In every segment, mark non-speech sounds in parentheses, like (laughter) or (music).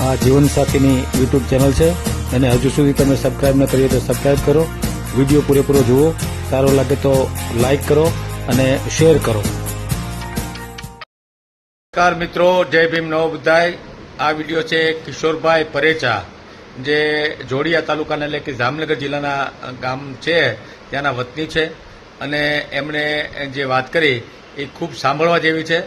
આ જીવનસાથીની YouTube channel છે. અને હજુ સુધી તમે સબસ્ક્રાઈબ ન કરી હોય તો સબસ્ક્રાઈબ કરો. વીડિયો પૂરેપૂરો જુઓ. સારો લાગે તો લાઈક કરો અને શેર કરો. નમસ્કાર મિત્રો. જય ભીમ નવ બુદ્ધાય આ વીડિયો છે કિશોરભાઈ પરેચા, જે જોડિયા તાલુકાના એટલે કે જામનગર જિલ્લાના ગામ છે. ત્યાંના વતની છે. અને એમણે જે વાત કરી એ ખૂબ સાંભળવા જેવી છે.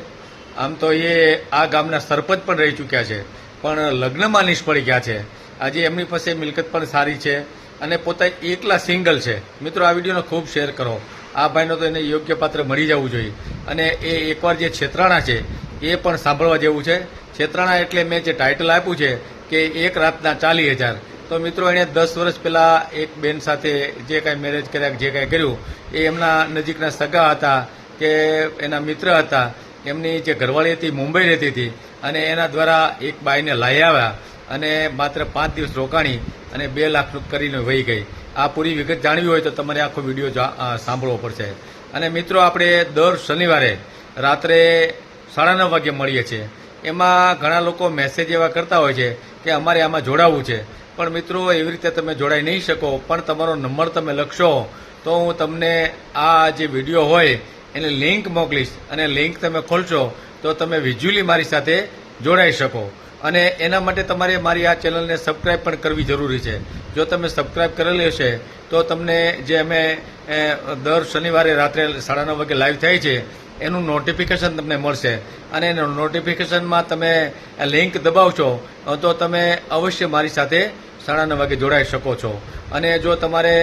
આમ તો એ આ ગામના સરપંચ પણ રહી ચૂક્યા છે. પણ લગ્નમાં નિષ્ફળ ગયા છે. આજે એમની પાસે મિલકત પણ સારી છે અને પોતા એકલા સિંગલ છે. મિત્રો, આ વિડીયોનો ખૂબ શેર કરો. આ ભાઈનો તો એને યોગ્ય પાત્ર મળી જવું જોઈએ. અને એ એકવાર જે છેતરાણા છે, એ પણ સાંભળવા જેવું છે. છેતરાણા એટલે મેં જે ટાઇટલ આપ્યું છે કે એક રાતના ચાલીસ હજાર. તો મિત્રો, એણે દસ વર્ષ પહેલાં એક બેન સાથે જે કાંઈ મેરેજ કર્યા, જે કાંઈ કર્યું, એ એમના નજીકના સગા હતા કે એના મિત્ર હતા. એમની જે ઘરવાળી હતી, મુંબઈ રહેતી હતી અને એના દ્વારા એક બાઈને લાવી આવ્યા અને માત્ર પાંચ દિવસ રોકાણી અને બે લાખનું કરીને વહી ગઈ. આ પૂરી વિગત જાણવી હોય તો તમારે આખો વીડિયો સાંભળવો પડશે. અને મિત્રો, આપણે દર શનિવારે રાત્રે સાડા નવ વાગે મળીએ છીએ. એમાં ઘણા લોકો મેસેજ એવા કરતા હોય છે કે અમારે આમાં જોડાવવું છે. પણ મિત્રો, એવી રીતે તમે જોડાઈ નહીં શકો, પણ તમારો નંબર તમે લખશો તો હું તમને આ જે વીડિયો હોય એની લિંક મોકલીશ અને લિંક તમે ખોલશો તો તમે વિઝ્યુઅલી મારી સાથે જોડાઈ શકો. અને એના માટે તમારે મારી આ ચેનલને સબસ્ક્રાઇબ પણ કરવી જરૂરી છે. જો તમે સબસ્ક્રાઇબ કરેલી હશે, તો તમને જે અમે દર શનિવારે રાત્રે સાડા નવ વાગે લાઈવ થાય છે, એનું નોટિફિકેશન તમને મળશે. અને નોટિફિકેશનમાં તમે લિંક દબાવશો, તો તમે અવશ્ય મારી સાથે સાડા નવ વાગે જોડાઈ શકો છો. અને જો તમારે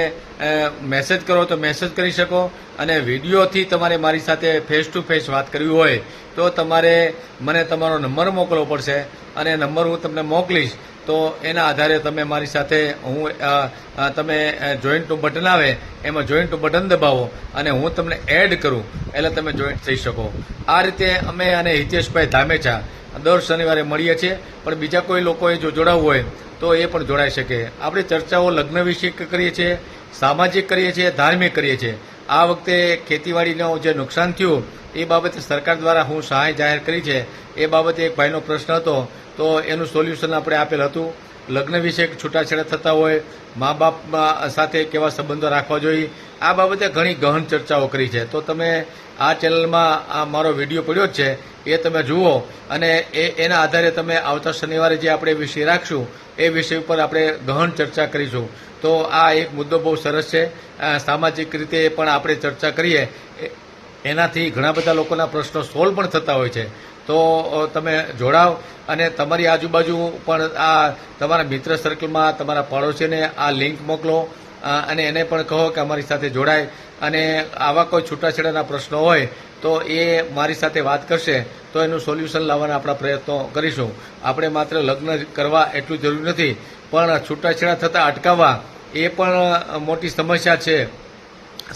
મેસેજ કરો તો મેસેજ કરી શકો. અને વિડીયોથી તમારે મારી સાથે ફેસ ટુ ફેસ વાત કરવી હોય તો તમારે મને તમારો નંબર મોકલવો પડશે. અને નંબર હું તમને મોકલીશ તો એના આધારે તમે મારી સાથે હું તમે જોઈન્ટ ટુ બટન આવે, એમાં જોઈન્ટ ટુ બટન દબાવો અને હું તમને એડ કરું. એટલે તમે જોઈન્ટ થઈ શકો. આ રીતે અમે અને હિતેશભાઈ ધામેચા દર શનિવારે મળીએ છીએ. પણ બીજા કોઈ લોકોએ જો જોડાવવું હોય તો એ પણ જોડાઈ શકે. આપણે ચર્ચાઓ લગ્ન વિશે કરીએ છીએ, સામાજિક કરીએ છીએ, ધાર્મિક કરીએ છીએ. આ વખતે ખેતીવાડીનું જે નુકસાન થયું, એ બાબતે સરકાર દ્વારા હું સહાય જાહેર કરી છે. એ બાબતે એક ભાઈનો પ્રશ્ન હતો. તો એનું સોલ્યુશન આપણે આપેલ હતું. લગ્ન વિશે છૂટાછેડા થતા હોય મા બાપ સાથે કેવા સંબંધો રાખવા જોઈએ, આ બાબતે ઘણી ગહન ચર્ચાઓ કરી છે. તો તમે આ ચેનલમાં આ મારો વીડિયો પડ્યો જ છે. એ તમે જુઓ અને એ એના આધારે તમે આવતા શનિવારે જે આપણે વિષય રાખશું, એ વિષય ઉપર આપણે ગહન ચર્ચા કરીશું. તો આ એક મુદ્દો બહુ સરસ છે. સામાજિક રીતે પણ આપણે ચર્ચા કરીએ. એનાથી ઘણા બધા લોકોના પ્રશ્નો સોલ્વ પણ થતા હોય છે. તો તમે જોડાવ અને તમારી આજુબાજુ પણ આ તમારા મિત્ર સર્કલમાં તમારા પડોશીને આ લિંક મોકલો. અને એને પણ કહો કે અમારી સાથે જોડાય. અને આવા કોઈ છૂટાછેડાના પ્રશ્નો હોય તો એ મારી સાથે વાત કરશે, તો એનું સોલ્યુશન લાવવાના આપણા પ્રયત્નો કરીશું. આપણે માત્ર લગ્ન કરવા એટલું જરૂરી નથી, પણ છૂટાછેડા થતાં અટકાવવા એ પણ મોટી સમસ્યા છે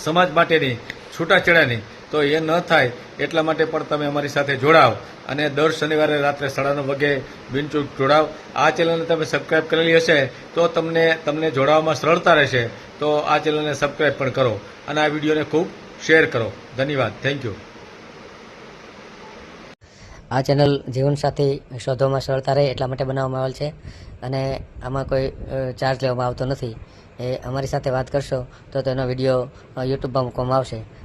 સમાજ માટેની, છૂટાછેડાની. તો એ ન થાય એટલા માટે પણ તમે અમારી સાથે જોડાવ. અને દર શનિવારે રાત્રે સાડા નવ વાગે બિનચૂક જોડાવ. આ ચેનલને તમે સબસ્ક્રાઇબ કરેલી હશે તો તમને તમને જોડાવામાં સરળતા રહેશે. તો આ ચેનલને સબસ્ક્રાઇબ પણ કરો અને આ વિડીયોને ખૂબ શેર કરો. ધન્યવાદ. થેન્ક યુ આ ચેનલ જીવનસાથી શોધવામાં સરળતા રહે એટલા માટે બનાવવામાં આવેલ છે અને આમાં કોઈ ચાર્જ લેવામાં આવતો નથી. એ અમારી સાથે વાત કરશો તો તેનો વીડિયો યુટ્યુબમાં મૂકવામાં આવશે.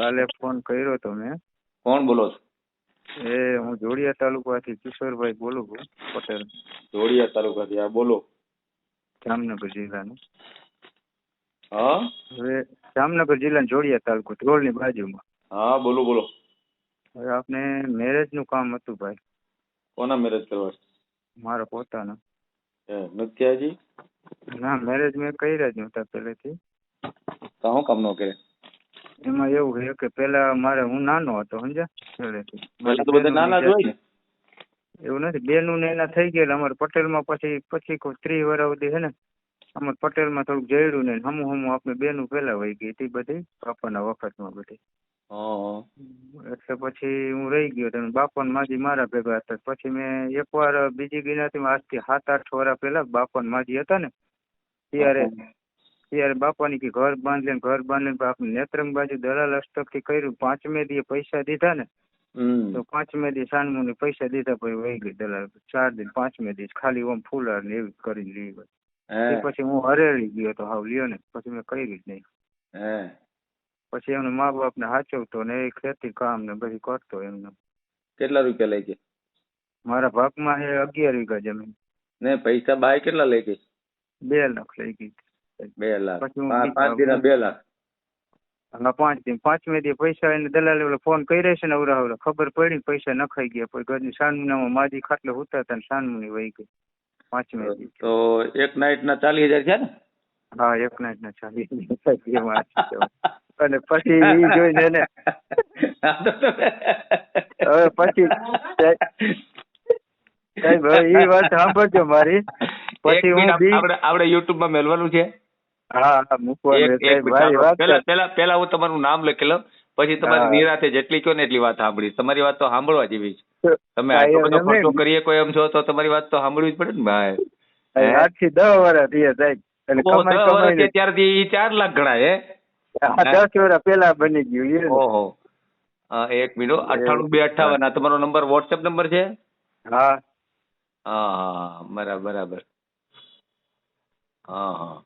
કાલે ફોન કર્યો તો મેં. કોણ બોલો છો? એ હું જોડિયા તાલુકાથી કિશોરભાઈ બોલું છું પટેલ. જોડિયા તાલુકાથી આ બોલો. જામનગર જિલ્લાનું. હા? હવે જામનગર જિલ્લાના જોડિયા તાલુકો ધ્રોલની બાજુમાં. હા બોલો બોલો. હવે આપણે મેરેજનું કામ હતું ભાઈ. કોના મેરેજ કરવા? મારા પોતાના. નથી હજી ના મેરેજ મેં કર્યા જ નહોતા પહેલેથી. તો હું કામ નો કરે એમાં એવું છે કે પેલા મારે હું નાનો હતો સમજ્યા? તો બધા નાના જ હોય ને? એવું નથી બેનું ને એના થઈ ગયેલા અમારે પટેલમાં પછી પછી કોઈ ત્રીસ વર્ષ સુધી છે ને અમારે પટેલમાં થોડુંક જયડું ને હમું હમું આપણે બેનું પેલા વહી ગઈ હતી બધી બાપાના વખતમાં બધી. એટલે પછી હું રહી ગયો તમે બાપન માજી મારા ભેગા હતા. પછી મેં એકવાર બીજી જ્ઞાતિમાં આજથી સાત આઠ વર્ષ પહેલા બાપન માજી હતા ને ત્યારે ત્યારે બાપાની કે ઘર બાંધી લે ઘર બાંધી લે આપણે નેત્રંગ બાજુ દલાલ અષ્ટકથી કર્યું. પાંચમે દી પૈસા દીધા ને તો પાંચમે દી સાનમુની પૈસા દીધા પછી વહી ગઈ દલાલ. ચાર દિન પાંચમે દી ખાલી ઓમ ફૂલાર ને એવી કરીને લઈ ગઈ. પછી હું હરેળી ગયો તો હાવ લ્યો ને પછી મેં કરી જ નહીં. પછી એમને મા બાપ ને સાચવતો ને એ ખેતી કામ ને બધું કરતો એમને. કેટલા રૂપિયા લઈ ગઈ મારા ભાગમાં એ અગિયાર વીઘા જમીન. ને પૈસા બાય કેટલા લઈ ગઈ બે લાખ લઈ ગઈ. બે લાખ. પાંચ- દિન બે લાખ. હા પાંચ દિન. પાંચમે દી પૈસા એને દલાલે ઓલો ફોન કર્યો છે ને અવરા અવરા ખબર પડી પૈસા નખાઈ ગયા. પછી ઘરની સાનમુનામાં માજી ખાટલે હુતા હતા ને સાનમુની વહી ગઈ. પાંચમે દી. તો એક નાઈટ ના ચાલીસ હજાર છે ને? હા એક નાઈટ ના ચાલીસ હજાર. અને પછી એ જોઈને એને હવે પછી સાહેબ ઈ વાત સાંભળજો મારી. પછી હું આપણે યુટ્યુબમાં મેલવાનું છે. હા હા મૂકવાનું પેલા પેલા પેલા હું તમારું નામ લખી લઉં. પછી તમારી. નિરાતે જેટલી કહો ને એટલી વાત સાંભળી તમારી વાત તો સાંભળવા જેવી છે. તમે આટલો બધો ખર્ચો કરીએ કોઈ એમ છો તો તમારી વાત તો સાંભળવી જ પડે ને ભાઈ? આજથી દસ વર્ષ થયા. સાહેબ એટલે કમાઈ ત્યારથી ચાર લાખ ગણાય હે? દસ વર્ષ પેલા બની ગયું. ઓહો. એક મિનિટ અઠ્ઠાણું બે અઠાવન આ તમારો નંબર વોટ્સએપ નંબર છે? હા હા હા બરાબર બરાબર. હા હા.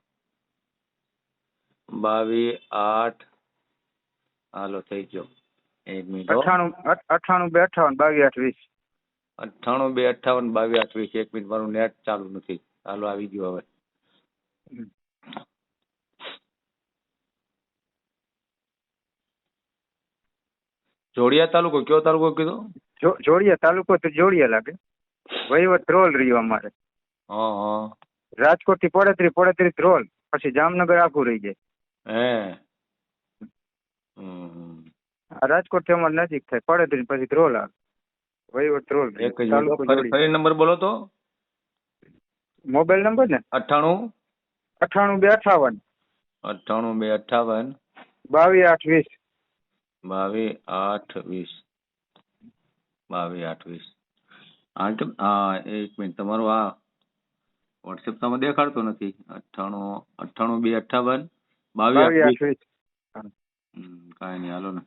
બાવીસ આઠ. હાલો થઈ ગયો. એક મિનિટ અઠાણું અઠાણું બે અઠાવન બાવીસ આઠ વીસ. અઠાણું બે અઠાવન બાવીસ આઠવીસ એક મિનિટ મારું નેટ ચાલુ નથી. હાલો આવી ગયું હવે. જોડિયા તાલુકો કયો તાલુકો કીધો? જોડિયા તાલુકો તો જોડિયા લાગે. વહીવટ ધ્રોલ રહ્યો અમારે. હા હા. રાજકોટથી પડતરી પડતરી ધ્રોલ પછી જામનગર આખું રહી જાય. હે. રાજકોટથી અમારે નજીક થાય પડતરી પછી ધ્રોલ આવે. વહીવટ ધ્રોલ એક. ફરી નંબર બોલો તો. મોબાઈલ નંબર ને? અઠ્ઠાણું. અઠાણું બે અઠાવન. અઠ્ઠાણું બે અઠ્ઠાવન બાવીસ આઠ વીસ. બાવીસ આઠ વીસ. બાવીસ આઠ વીસ. હા કેમ હા એક મિનિટ તમારું આ વોટ્સએપ તમે દેખાડતો નથી. અઠ્ઠાણું અઠ્ઠાણું બે અઠ્ઠાવન બાવીસ કાંઈ નહીં હાલો ને.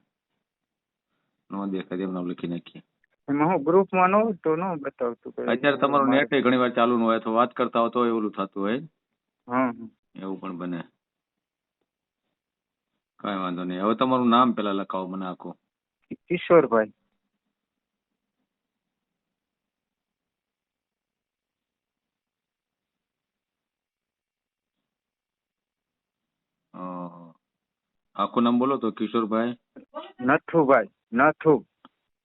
નો દેખાય એમ નામ લખી નાખીએ. એમાં હું ગ્રુપમાં તો ન બતાવતું અત્યારે તમારું નેટ ઘણી વાર ચાલુ ન હોય અથવા વાત કરતા હોય તો એવું થતું હોય. હા હા. એવું પણ બને. કાંઈ વાંધો નહીં. હવે તમારું નામ પેલા લખાવો મને આખું. કિશોરભાઈ. આખું નામ બોલો તો કિશોરભાઈ? નથુભાઈ નથુ.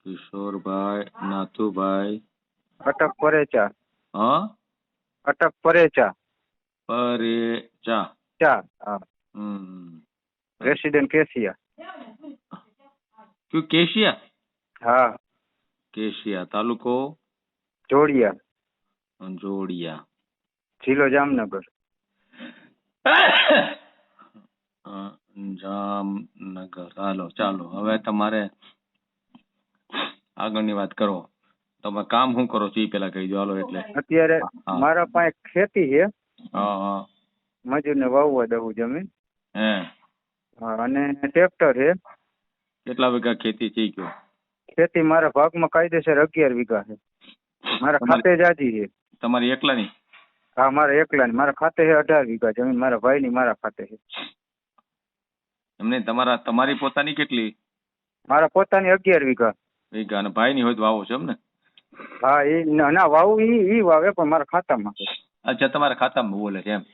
કિશોરભાઈ નાથુભાઈ. અટક પરેચા હા? અટક પરેચા પરેચા ચા. હા. હમ. રેસિડેન્ટ કેસિયા ક્યુ કેશિયા? હા. કેશિયા તાલુકો? જોડિયા. જોડિયા. જિલ્લો જામનગર. અ, જામનગર હાલો ચાલો હવે તમારે આગળની વાત કરો. તમે કામ શું કરો છો એ પેલા કહી દો. હાલો એટલે. અત્યારે મારા પાસે ખેતી છે. હા હા. મજૂરને વાવવા દઉં જમીન. હે. હા, અને ટ્રેક્ટર છે. કેટલા વીઘા ખેતી થઈ ગયો? ખેતી મારા ભાગમાં કાયદેસર અગિયાર વીઘા છે. મારા ખાતે જાજી છે. તમારી એકલાની? હા મારા એકલાની. મારા ખાતે છે અઢાર વીઘા જમીન. મારા ભાઈની મારા ખાતે છે. એમને તમારા તમારી પોતાની કેટલી? મારા પોતાની અગિયાર વીઘા. વીઘા અને ભાઈની હોય તો વાવો છો એમ ને? હા એ ના વાવું ઈ ઈ વાવે પણ મારા ખાતામાં. અચ્છા તમારા ખાતામાં બોલે છે એમ?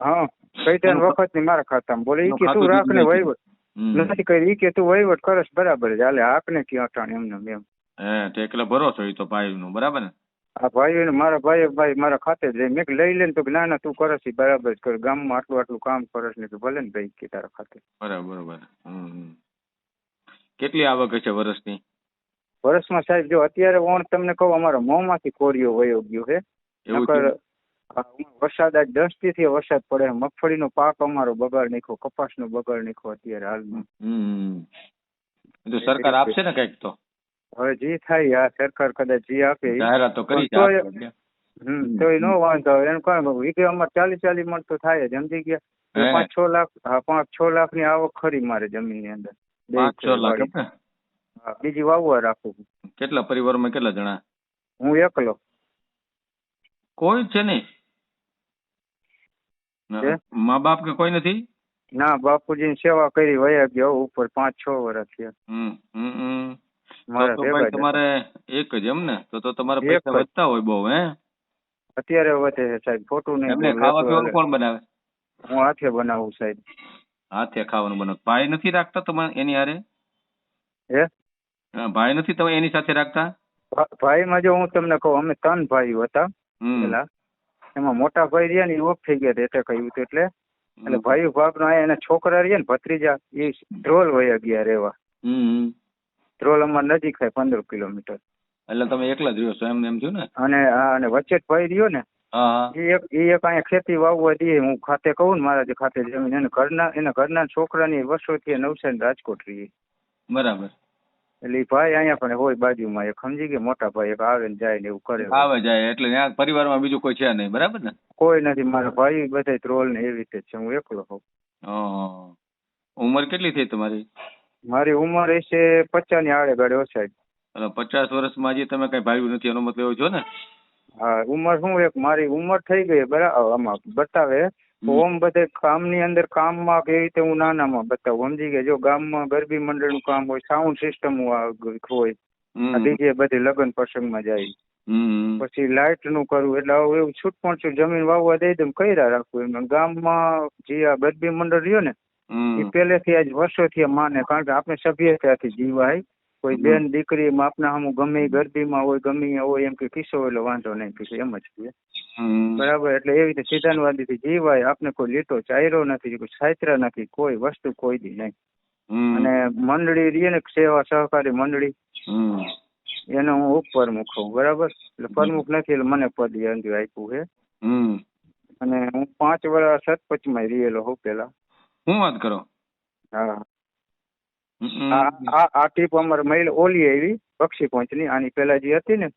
હા કઈ ત્રણ વખતની મારા ખાતામાં બોલે ઈ કે તું રાખ ને વહીવટ. નથી કરી ઈ કે તું વહીવટ કરસ બરાબર ચાલે આપને ક્યાં અટાણ એમને ને એમ. હે તો એકલા ભરો છો એ તો ભાઈ નું બરાબર ને? આ ભાઈ મારા ભાઈ ભાઈ મારા ખાતે જ મેં કીધું લઈ લે ને તો. કે ના ના તું કરસ બરાબર જ કર. ગામમાં આટલું આટલું કામ કરસ ને ભલે ને ભાઈ કે તારા ખાતે. બરાબર બરાબર. હમ હમ. કેટલી આવક હશે વર્ષની વર્ષમાં સાહેબ જો અત્યારે ઓણ તમને કહું અમારા મોંમાંથી કોરિયો વયો ગયો છે? નકર વરસાદ આજ દસથી વરસાદ પડે મગફળી મગફળીનો પાક અમારો બગાડ નાખ્યો કપાસનો બગાડ નાખ્યો અત્યારે હાલમાં. તો સરકાર આપશે ને કંઈક તો. હવે જે થાય આ સરકાર કદાચ જે આપે ઈ. તો કરી. હમ તોય નો વાંધો આવે. એનું કાંઈ વીઘે અમારે ચાલીસ ચાલીસ મણ તો થાય જ. સમજી ગયા? પાંચ છ લાખ હા પાંચ છ લાખની આવક ખરી મારે જમીનની અંદર પાંચ છ લાખ વાળી. એમ ને? હા, બીજી વાવવા રાખું કેટલા પરિવારમાં કેટલા જણા? હું એકલો. કોઈ છે નહીં. મા બાપ કે કોઈ નથી? ના બાપુજીની સેવા કરી વયા ગયો ઉપર પાંચ છ વર્ષ થયા. ભેગા ભાઈ. તમારે એક જ એમ ને? તો તો તમારે પૈસા વધતા હોય બહુ હે? અત્યારે વધે છે સાહેબ ખોટું નહીં એમને ખાવા પીવાનું કોણ બનાવે? હું હાથે બનાવું સાહેબ. હાથે ખાવાનું બનાવ. ભાઈ નથી રાખતા તમે એની હારે? હે? ભાઈ નથી તમે એની સાથે રાખતા? ભાઈમાં જો હું તમને કહું અમે ત્રણ ભાઈઓ હતા પેલા. એમાં મોટા ભાઈ રહ્યા ને એ ઓફ થઈ ગયા તે એટલે કહ્યું હતું એટલે. એટલે ભાઈ ભાગનો આ એના છોકરા રહ્યા ને ભત્રીજા એ ધ્રોલ વયા ગયા હમ. ધ્રોલ અમાર નજીક થાય પંદર કિલોમીટર. એટલે તમે એકલા જ રહ્યો છો એમ એમ થયું ને? અને અને વચ્ચે જ ભાઈ રહ્યો ને એ એક એ એક અહીંયા ખેતી વાવવા દે હું ખાતે કહું ને મારા જે ખાતે જમીન એને ઘરના એના ઘરના છોકરાની વર્ષોથી નવસારી રાજકોટ રહીએ. બરાબર. એટલે ભાઈ અહીંયા પણ હોય બાજુમાં એક સમજી ગયા? મોટા ભાઈ એક આવે ને જાય ને એવું કરે. આવે જાય એટલે ત્યાં પરિવારમાં બીજું કોઈ છે નહીં બરાબર ને? કોઈ નથી મારા ભાઈ બધા ત્રોલ ને એવી રીતે છે હું એકલો હોઉં. ઉંમર કેટલી થઈ તમારી? મારી ઉંમર હશે પચાસની આડે ગાડે ઓછાય. એટલે પચાસ વર્ષમાં હજી તમે કઈ ભાવ્યું નથી એનો મતલબ એવો છો ને? હા ઉંમર શું એક? મારી ઉંમર થઈ ગઈ બરાબર આમાં બતાવે. ઓમ બધે કામની અંદર કામમાં કેવી રીતે હું નાનામાં બતાવું. સમજી ગયા જો ગામમાં ગરબી મંડળનું કામ હોય સાઉન્ડ સિસ્ટમ હોય બીજે બધે લગ્ન પ્રસંગમાં જાય. પછી લાઇટનું કરવું એટલે એવું એવું છૂટપણ છું જમીન વાવવા દઈ દઉં કર્યા રાખવું એમ. ગામમાં જે આ ગરબી મંડળ રહ્યો ને. એ પહેલેથી આજ વર્ષોથી માને કારણ કે આપણે સભ્યતાથી જીવાય. કોઈ બેન દીકરી આપના સામું ગમે ગરબીમાં હોય ગમે હોય એમ કે કિસ્સો એટલે વાંધો નહીં કિસ્સો એમ જ છે. બરાબર એટલે એવી રીતે સિદ્ધાંતવાદીથી જીવાય. આપણે કોઈ લીટો ચાયરો નથી કોઈ સાયત્રા નથી કોઈ વસ્તુ કોઈ દી નહીં. અને મંડળી રીએ ને સેવા સહકારી મંડળી હમ. એનો હું ઉપપ્રમુખ છું બરાબર? એટલે પ્રમુખ નથી એટલે મને પદ અંગે આપ્યું છે. હમ. અને હું પાંચ વર્ષ સરપંચમાં રહેલો હોઉં પેલા શું વાત કરો? હા. આ ટીપ અમારે મહિલ ઓલી આવી પક્ષી પહોંચની આની પેલા જે હતી ને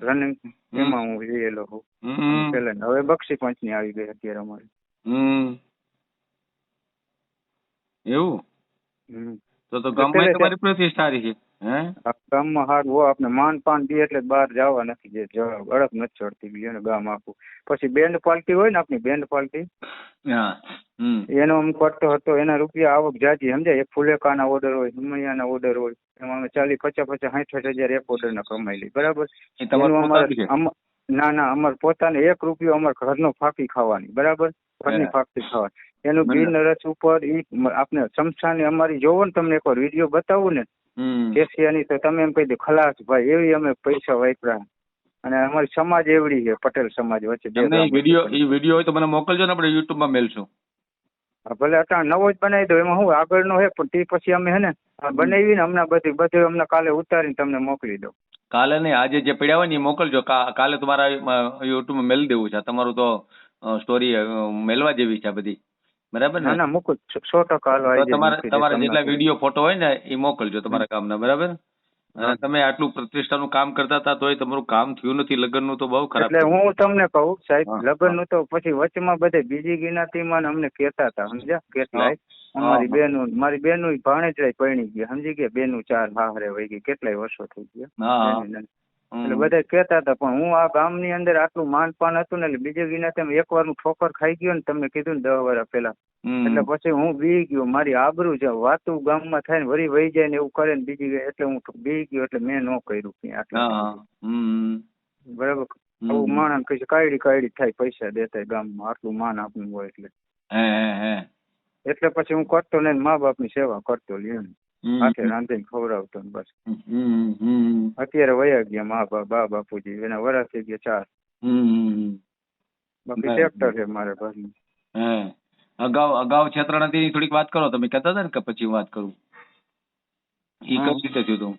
રનિંગ એમાં હું રહેલો હોઉં. પેલા. હવે બક્ષી પંચની આવી ગઈ અત્યારે અમારે. હમ. એવું? તો તો ગામમાં તમારી પ્રતિષ્ઠા સારી છે? હે? આ સારું હારું હો આપણે માન પાન દે એટલે બહાર જવા નથી જે જ- અડગ નથી ચડતી ગયું ને ગામ આખું પછી બેન્ડ પાર્ટી હોય ને આપણી બેન્ડ પાર્ટી એનો હું કરતો હતો એના રૂપિયા આવક જાજી સમજાય? એક ફુલેકાના ઓર્ડર હોય હુમૈયાના ઓર્ડર હોય એમાં અમે ચાલી પચાસ પચાસ સાઠ હજાર એક ઓર્ડર ને કમાઈ લઈ બરાબર? ના ના અમારે પોતાને એક રૂપિયો અમારે ઘરનો ફાંકી ખાવાની બરાબર? ઘરની. ફાંકી ખાવાની. એનું બિન રસ ઉપર ઈ આપણે સમસાની અમારી જોવો ને તમને એકવાર વીડિયો બતાવું ને હમ. તો તમે એમ કહી દો ખલાસ ભાઈ એવી અમે પૈસા વાપરા અને અમારી સમાજ એવડી છે પટેલ સમાજ વચ્ચે એ વીડિયો એ વીડિયો હોય તો મને મોકલજો ને આપણે યુટ્યુબમાં મેલશું. ભલે અટાણ નવો જ બનાવી દો એમાં શું આગળનો હે પણ તે પછી અમે હે ને બનાવી બનાવીને હમણાં બધી બધું અમને કાલે ઉતારીને તમને મોકલી દો કાલે નહીં આજે જે પડ્યા હોય ને એ મોકલજો. કાલે તમારા યુટ્યુબમાં મેલ દેવું છે. તમારું તો સ્ટોરી મેલવા જેવી છે બધી. બરાબર ના? ને મોકલ સો- ટકા હાલો તમારા તમારા જેટલા વીડિયો ફોટો હોય ને એ મોકલજો તમારા કામના બરાબર? અને તમે આટલું પ્રતિષ્ઠાનું કામ કરતા હતા તોય તમારું કામ થયું નથી લગ્નનું તો બહુ ખરાબ એટલે હું તમને કહું સાહેબ લગ્નનું લગ્નનું તો પછી વચમાં બધે બીજી જ્ઞાતિમાં અમને કહેતા હતા સમજ્યા? કેટલાય? અમારી બેન બેનું મારી બેનું ભાણેજ પરણી ગયા સમજી ગયા? બેનું ચાર હાહરે વહી ગઈ કેટલાય વર્ષો થઈ ગયા. બેની. એટલે બધા કહેતા હતા પણ હું આ ગામની અંદર આટલું માનપાન હતું ને એટલે બીજે વિના તમે એક વાર હું ઠોકર ખાઈ ગયો ને તમને કીધું ને દસ વર્ષ પહેલા. એટલે પછી હું બી ગયો મારી આબરૂ છે વાતું ગામમાં થાય ને વળી વહી જાય ને એવું કરે ને બીજી એટલે હું બી ગયો એટલે મેં ન કર્યું ક્યાં આટલા. બરાબર. આવું માણસ કહે છે કાયડી કાયડી થાય પૈસા દેતા ગામમાં આટલું માન આપનું હોય એટલે. એટલે પછી હું કરતો ને મા બાપની સેવા કરતો લ્યો ને. હાથે રાંધીને ખવડાવતો ને બસ. અત્યારે વયા ગયા મા બાપ બા બાપુજી એના વરસ થઈ ગયા ચાર. બાકી ટ્રેક્ટર છે મારે પાસે હે. અગાઉ અગાઉ છેતરાણાથી થોડીક વાત કરો. તમે કહેતા હતા ને કે પછી વાત કરું? ઈ. કઈ રીતે થયું હતું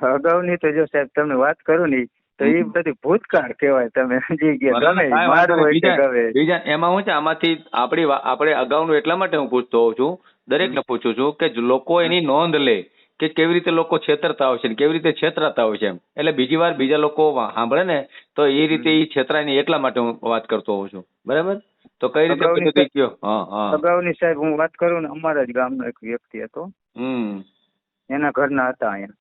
અગાઉની તો જો સાહેબ તમને વાત કરું ને તો એ બધી ભૂતકાળ કહેવાય તમે. (laughs) સમજી ગયા ગમે મારું હોય કે બીજા ગમે. બીજા એમાં હું છે આમાંથી આપણી આપણે અગાઉનું એટલા માટે હું પૂછતો હોઉં છું દરેકને પૂછું છું કે લોકો એની નોંધ લે કે કેવી રીતે લોકો છેતરતા હોય છે ને કેવી રીતે છેતરાતા હોય છે એમ. એટલે બીજી વાર બીજા લોકો સાંભળે ને તો એ રીતે એ છેતરાય નહીં એટલા માટે હું વાત કરતો હોઉં છું. બરાબર? તો કઈ રીતે અગાઉની હા હા. સાહેબ હું વાત કરું ને અમારા જ ગામનો એક વ્યક્તિ હતો. હમ. એના ઘરના હતા અહીંયા.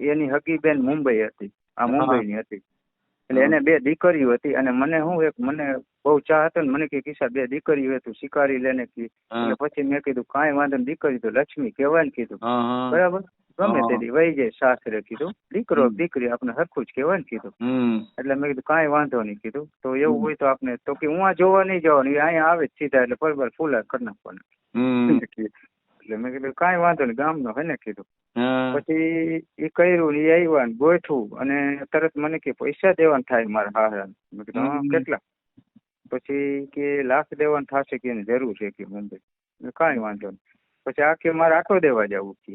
એની હકીબેન મુંબઈ હતી. આ. મુંબઈની હતી. એટલે એને બે દીકરીઓ હતી અને મને હું એક મને બહુ ચાહ હતો ને મને કે કિસ્સા બે દીકરીઓ હતું શિકારી લેને કી. એટલે પછી મેં કીધું કાંઈ વાંધો નહીં દીકરી તો લક્ષ્મી કહેવાય ને કીધું. બરાબર? ગમે. તેથી વહી જાય સાસરે કીધું. દીકરો દીકરી આપણે હરખું જ કહેવાય ને કીધું. એટલે મેં કીધું કાંઈ વાંધો નહીં કીધું. તો એવું હોય તો આપણે તો કે હું આ જોવા નહીં જવાનું એ અહીંયા આવે જ સીધા એટલે બરાબર ફૂલા કરી નાખવાના. (laughs) એટલે મેં કીધું કાંઈ વાંધો નહીં ગામનો હે ને કીધું. પછી એ કર્યું ને એ આવ્યા ને ગોઠવું અને તરત મને કે પૈસા દેવાના થાય મારા હારા મેં કીધું હા, કેટલા? પછી કે લાખ દેવાના થશે કે એની જરૂર છે કે મુંબઈ મેં કાંઈ વાંધો નહીં. પછી આ કે મારે આટો દેવા જવું કે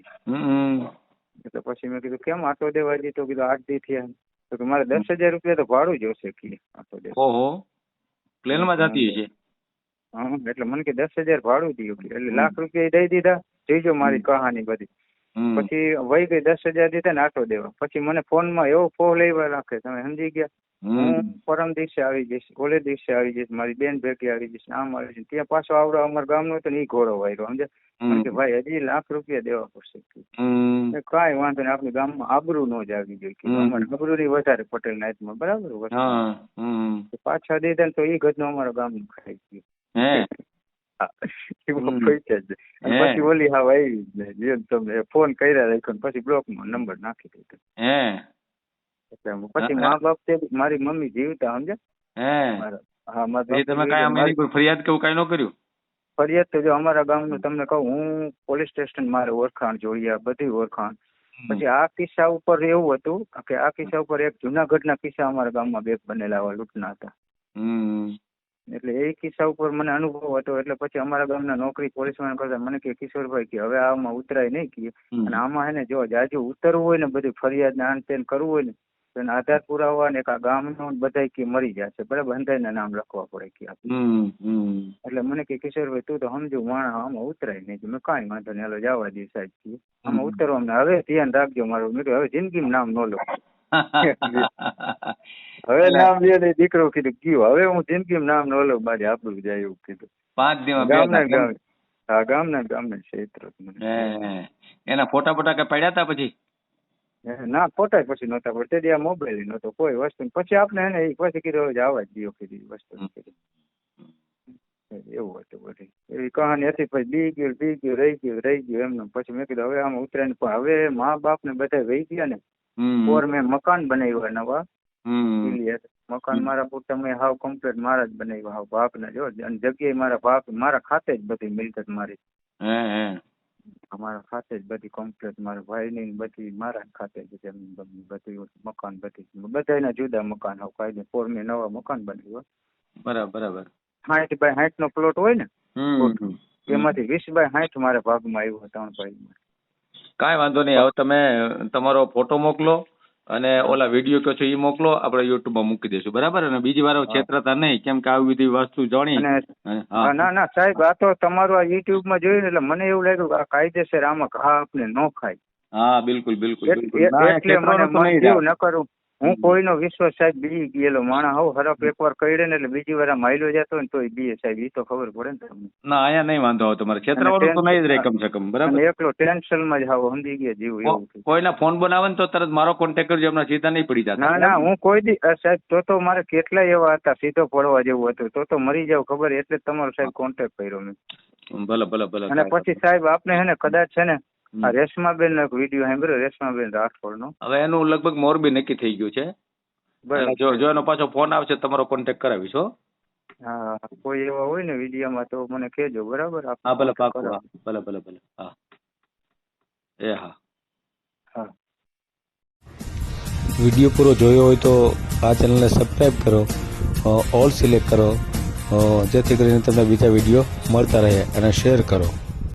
એટલે પછી મેં કીધું કેમ આટો દેવા જઈ તો કીધું આઠ દી થયા. તો કે મારે દસ હજાર રૂપિયા તો ભાડું જોશે કે આટો દેવા. ઓહો. પ્લેનમાં જતી હશે હા એટલે મને કે દસ હજાર ભાડું દીધું એટલે લાખ રૂપિયા દઈ દીધા જોઈજો મારી કહાની બધી. પછી વહી ગઈ દસ હજાર દીધા ને આટો દેવા. પછી મને ફોનમાં એવો ફોન લેવા રાખે તમે સમજી ગયા? હું પરમ દિવસે આવી જઈશ ઓલે દિવસે આવી જઈશ મારી બેન ભેગી આવી જઈશ આમ આવી જઈશ. ત્યાં પાછો આવડો અમારા ગામનો હતો ને ઈ ઘોડો વાયરો સમજે કે ભાઈ હજી લાખ રૂપિયા દેવા પડશે. કઈ વાંધો નહીં આપણે ગામમાં આબરૂ નો જ આવી ગઈ કે અમારે આબરૂ ની વધારે પટેલ નાયતમાં બરાબર? હમ. પાછા દીધા ને તો એ ગજનો અમારા ગામનું ખાઈ ગયું. પછી ઓલી હાવ આવી જ. ફોન કર્યા રાખ્યો ને પછી બ્લોકમાં નંબર નાખી દીધો એટલે પછી મા બાપ તે મારી મમ્મી જીવતા સમજે હે મારા તમે આમ કોઈ ફરિયાદ કે એવું ન કર્યું ફરિયાદ તો જો અમારા ગામનું તમને કહું હું પોલીસ સ્ટેશન મારે ઓળખાણ જોઈએ બધી ઓળખાણ પછી આ કિસ્સા ઉપર એવું હતું કે આ કિસ્સા ઉપર એક જુનાગઢના કિસ્સા અમારા ગામમાં બે બનેલા લૂંટના હતા. એટલે એ કિસ્સા ઉપર મને અનુભવ હતો. એટલે પછી અમારા ગામના નોકરી પોલીસમાં કરતા મને કે કિશોરભાઈ કે હવે આમાં ઉતરાય નહીં કે. અને આમાં હે ને જો જાજુ ઉતરવું હોય ને બધી ફરિયાદ ને આન તેન કરવું હોય ને તો એના આધાર પુરાવા ને એક આ ગામનો બધા કે મરી જશે. બરાબર? અંધાઈના નામ લખવા પડે કે. એટલે મને કે કિશોરભાઈ તું તો સમજુ માણા આમાં ઉતરાય નહીં. મેં કાંઈ વાંધો નહીં. હાલો જવા દે સાહેબ આમાં ઉતરવા હવે ધ્યાન રાખજો મારું. મેં હવે જિંદગીમાં નામ ન લો હવે નામ લે ને દીકરો કીધું ગયો. હવે હું જિંદગીમાં નામ ન લઉં મારી આબરૂ જાય એવું કીધું. પાંચ દિવસ બે ગામના હતા. ગામ હા ગામના ગામના ક્ષેત્ર હે. એના ફોટા ફોટા કઈ પડ્યા હતા પછી? ના ફોટા પછી નહોતા પડતા તે આ મોબાઈલ નહોતો કોઈ વસ્તુ પછી આપણે હે ને ઈ પછી કીધું હવે જવા જ દો કીધી વસ્તુ કીધી. એવું હતું બધી. એવી કહાની હતી પછી બી ગયું બી ગયું રહી ગયું રહી ગયું એમને. પછી મેં કીધું હવે આમાં ઉતરાય પણ હવે મા બાપ ને બધા વહી ગયા ને. હમ. મેં મકાન બનાવ્યા નવા. ક્લિયર મકાન મારા પૂરતા મેં હાવ કમ્પ્લીટ મારા જ બનાવ્યા હાવ બાપના જો અને જગ્યાએ મારા બાપ મારા ખાતે જ બધી મિલકત મારી. અમારા ખાતે જ બધી કમ્પ્લીટ મારા ભાઈની ને બધી મારા ખાતે જ બધી મકાન બધી. બધાયના જુદા મકાન હાવ કાયદે. ફોર મેં નવા મકાન બનાવ્યા બરાબર બરાબર. સાઠ બાય સાઠ નો પ્લોટ હોય ને. એમાંથી વીસ બાય સાઠ મારા ભાગમાં આવ્યો ત્રણ ભાઈમાં કાંઈ વાંધો નહીં. હવે તમે તમારો ફોટો મોકલો અને ઓલા વીડિયો કયો છો એ મોકલો. આપણે યુટ્યુબમાં મૂકી દઈશું. બરાબર? અને બીજી વાર છેતરાતા નહીં. કેમ કે આવી બધી વસ્તુ જાણી. ના ના સાહેબ આ તો તમારું આ યુટ્યુબમાં જોયું એટલે મને એવું લાગ્યું કે આ કાયદેસર આમાં ઘા આપને ન ખાય. હા બિલકુલ બિલકુલ બિલકુલ. એટલે મને ન કરું હું કોઈનો વિશ્વાસ સાહેબ બી ગયેલો માણસ હોઉં હરફ એકવાર કઈડે ને એટલે બીજી વાર આમ હાલ્યો જતો ને તોય બીએ સાહેબ એ તો ખબર પડે ને તમને. ના અહીંયા નહીં વાંધો આવે તમારે છેતરવાનું તો નહીં જ રહે કમ સે કમ બરાબર? એકલો ટેન્શનમાં જ આવો સમજી ગયા જીવ એવું કોઈ કોઈના ફોન બનાવે ને તો તરત મારો કોન્ટેક કરજો હમણાં સીધા નહીં પડી જતા. ના ના હું કોઈ દી સાહેબ તો તો મારે કેટલા એવા હતા સીધો પડવા જેવું હતું. તો તો મરી જાવ ખબર? એટલે તમારો સાહેબ કોન્ટેક્ટ કર્યો મેં. ભલે ભલે ભલે. અને પછી સાહેબ આપને હે ને કદાચ છે ને. આ રેશમાબેન નો એક વીડિયો સાંભળ્યો રેશમાબેન રાઠોડ નો હવે એનું લગભગ મોરબી નક્કી થઈ ગયું છે. જો જો એનો પાછો ફોન આવશે તો તમારો કોન્ટેક્ટ કરાવીશ હો. હા કોઈ એવા હોય ને વિડીયોમાં તો મને કહેજો બરાબર? હા ભલે પાકો હા. ભલે ભલે ભલે. હા. એ હા. હા. વીડિયો પૂરો જોયો હોય તો આ ચેનલને સબસ્ક્રાઈબ કરો ઓલ સિલેક્ટ કરો જેથી કરીને તમને બીજા વીડિયો મળતા રહે અને શેર કરો.